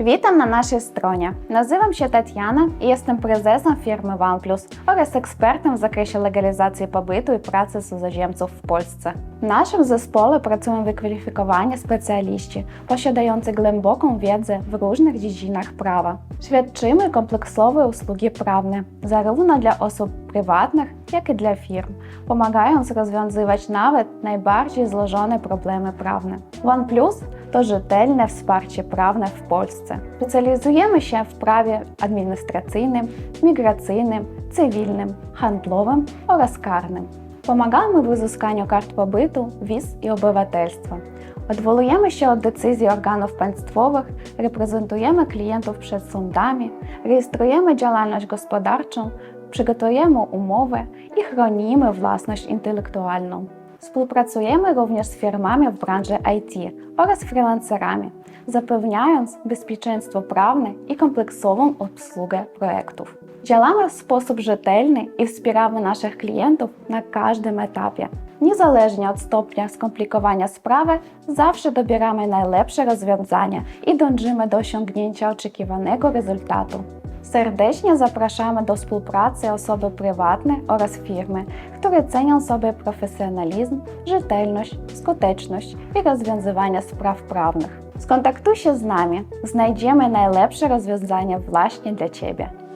Witam na naszej stronie. Nazywam się Tatiana i jestem prezesem firmy OnePlus oraz ekspertem w zakresie legalizacji pobytu i pracy cudzoziemców w Polsce. W naszym zespole pracują wykwalifikowani specjaliści, posiadający głęboką wiedzę w różnych dziedzinach prawa. Świadczymy kompleksowe usługi prawne, zarówno dla osób prywatnych, jak i dla firm, pomagając rozwiązywać nawet najbardziej złożone problemy prawne. OnePlus to rzetelne wsparcie prawne w Polsce. Specjalizujemy się w prawie administracyjnym, migracyjnym, cywilnym, handlowym oraz karnym. Pomagamy w uzyskaniu kart pobytu, wiz i obywatelstwa. Odwołujemy się od decyzji organów państwowych, reprezentujemy klientów przed sądami, rejestrujemy działalność gospodarczą, przygotujemy umowy i chronimy własność intelektualną. Współpracujemy również z firmami w branży IT oraz freelancerami, zapewniając bezpieczeństwo prawne i kompleksową obsługę projektów. Działamy w sposób rzetelny i wspieramy naszych klientów na każdym etapie. Niezależnie od stopnia skomplikowania sprawy, zawsze dobieramy najlepsze rozwiązania i dążymy do osiągnięcia oczekiwanego rezultatu. Serdecznie zapraszamy do współpracy osoby prywatne oraz firmy, które cenią sobie profesjonalizm, rzetelność, skuteczność i rozwiązywanie spraw prawnych. Skontaktuj się z nami, znajdziemy najlepsze rozwiązania właśnie dla Ciebie.